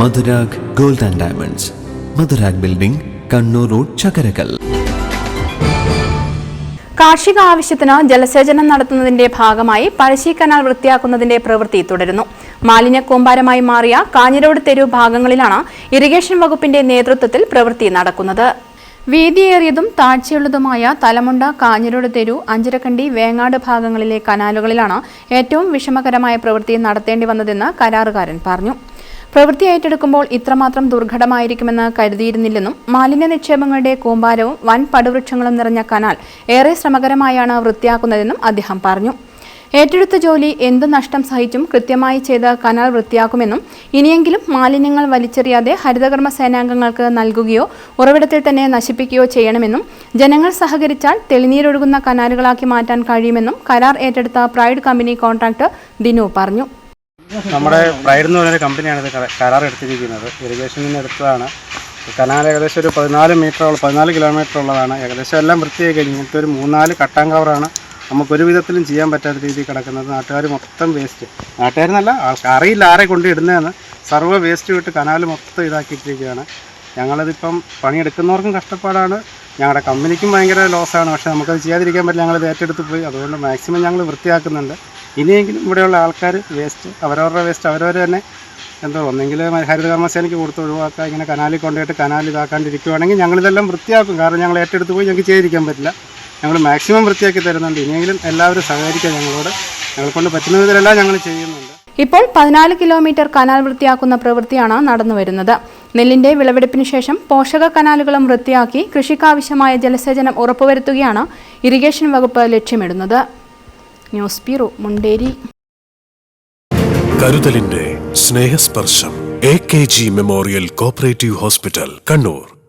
Madhurag gold and diamonds. Madhurag building Kannur road Chakkarakkal. കാർഷിക ആവശ്യത്തിന് ജലസേചനം നടത്തുന്നതിന്റെ ഭാഗമായി പഴശ്ശി കനാൽ വൃത്തിയാക്കുന്നതിന്റെ പ്രവൃത്തി തുടരുന്നു. മാലിന്യ കൂമ്പാരമായി മാറിയ കാഞ്ഞിരോട് തെരു ഭാഗങ്ങളിലാണ് ഇറിഗേഷൻ വകുപ്പിന്റെ നേതൃത്വത്തിൽ പ്രവൃത്തി നടക്കുന്നത്. വീതിയേറിയതും താഴ്ചയുള്ളതുമായ തലമുണ്ട കാഞ്ഞിരോട് തെരു അഞ്ചരക്കണ്ടി വേങ്ങാട് ഭാഗങ്ങളിലെ കനാലുകളിലാണ് ഏറ്റവും വിഷമകരമായ പ്രവൃത്തി നടത്തേണ്ടി വന്നതെന്ന് കരാറുകാരൻ പറഞ്ഞു. പ്രവൃത്തി ഏറ്റെടുക്കുമ്പോൾ ഇത്രമാത്രം ദുർഘടമായിരിക്കുമെന്ന് കരുതിയിരുന്നില്ലെന്നും മാലിന്യ നിക്ഷേപങ്ങളുടെ കൂമ്പാരവും വൻ പടുവൃക്ഷങ്ങളും നിറഞ്ഞ കനാൽ ഏറെ ശ്രമകരമായാണ് വൃത്തിയാക്കുന്നതെന്നും അദ്ദേഹം പറഞ്ഞു. ഏറ്റെടുത്ത ജോലി എന്ത് നഷ്ടം സഹിച്ചും കൃത്യമായി ചെയ്ത് കനാൽ വൃത്തിയാക്കുമെന്നും ഇനിയെങ്കിലും മാലിന്യങ്ങൾ വലിച്ചെറിയാതെ ഹരിതകർമ്മ സേനാംഗങ്ങൾക്ക് നൽകുകയോ ഉറവിടത്തിൽ തന്നെ നശിപ്പിക്കുകയോ ചെയ്യണമെന്നും ജനങ്ങൾ സഹകരിച്ചാൽ തെളിനീരൊഴുകുന്ന കനാലുകളാക്കി മാറ്റാൻ കഴിയുമെന്നും കരാർ ഏറ്റെടുത്ത പ്രൈഡ് കമ്പനി കോൺട്രാക്ടർ ദിനു പറഞ്ഞു. നമ്മുടെ പ്രൈഡ് എന്ന് പറയുന്ന കമ്പനിയാണ് ഇത് കരാർ എടുത്തിരിക്കുന്നത്. ഇറിഗേഷനിൽ നിന്ന് എടുത്തതാണ് കനാൽ ഏകദേശം ഒരു പതിനാല് മീറ്ററോളം പതിനാല് കിലോമീറ്റർ ഉള്ളതാണ്. ഏകദേശം എല്ലാം വൃത്തിയായി കഴിഞ്ഞു ഇങ്ങനത്തെ ഒരു മൂന്നാൽ കട്ടാൻ കവറാണ് നമുക്കൊരു വിധത്തിലും ചെയ്യാൻ പറ്റാത്ത രീതിയിൽ കിടക്കുന്നത്. നാട്ടുകാർ മൊത്തം വേസ്റ്റ് നാട്ടുകാരെന്നല്ല അറിയില്ല ആരെ കൊണ്ട് ഇടുന്നതെന്ന്. സർവ വേസ്റ്റ് വിട്ട് കനാൽ മൊത്തം ഇതാക്കിയിട്ടിരിക്കുകയാണ്. ഞങ്ങളിതിപ്പം പണിയെടുക്കുന്നവർക്കും കഷ്ടപ്പാടാണ്. ഞങ്ങളുടെ കമ്പനിക്കും ഭയങ്കര ലോസാണ് പക്ഷേ നമുക്കത് ചെയ്യാതിരിക്കാൻ പറ്റില്ല. ഞങ്ങളത് ഏറ്റെടുത്ത് പോയി. അതുകൊണ്ട് മാക്സിമം ഞങ്ങൾ വൃത്തിയാക്കുന്നുണ്ട്. ഇനിയെങ്കിലും ഇവിടെയുള്ള ആൾക്കാർ വേസ്റ്റ് അവരവരുടെ വേസ്റ്റ് അവരവർ തന്നെ എന്തോ ഒന്നെങ്കിൽ ഹരിതകർമ്മസേനയ്ക്ക് കൊടുത്ത് ഒഴിവാക്കുക ഇങ്ങനെ കനാലിൽ കൊണ്ടുപോയിട്ട് കനാൽ ഇതാക്കാണ്ടിരിക്കുവാണെങ്കിൽ ഞങ്ങളിതെല്ലാം വൃത്തിയാക്കും. കാരണം ഞങ്ങൾ ഏറ്റെടുത്ത് പോയി ഞങ്ങൾക്ക് ചെയ്തിരിക്കാൻ പറ്റില്ല. ഞങ്ങൾ മാക്സിമം വൃത്തിയാക്കി തരുന്നുണ്ട്. ഇനിയെങ്കിലും എല്ലാവരും സഹകരിക്കുക ഞങ്ങളോട് ഞങ്ങളെ കൊണ്ട് പറ്റുന്ന വിധത്തിലെല്ലാം ഞങ്ങൾ ചെയ്യുന്നുണ്ട്. ഇപ്പോൾ പതിനാല് കിലോമീറ്റർ കനാൽ വൃത്തിയാക്കുന്ന പ്രവൃത്തിയാണ് നടന്നു വരുന്നത്. നെല്ലിന്റെ വിളവെടുപ്പിന് ശേഷം പോഷക കനാലുകളും വൃത്തിയാക്കി കൃഷിക്കാവശ്യമായ ജലസേചനം ഉറപ്പുവരുത്തുകയാണ് ഇറിഗേഷൻ വകുപ്പ് ലക്ഷ്യമിടുന്നത്. News bureau Munderi. കരുതലിന്റെ Snehasparsham A K G memorial cooperative hospital Kannur.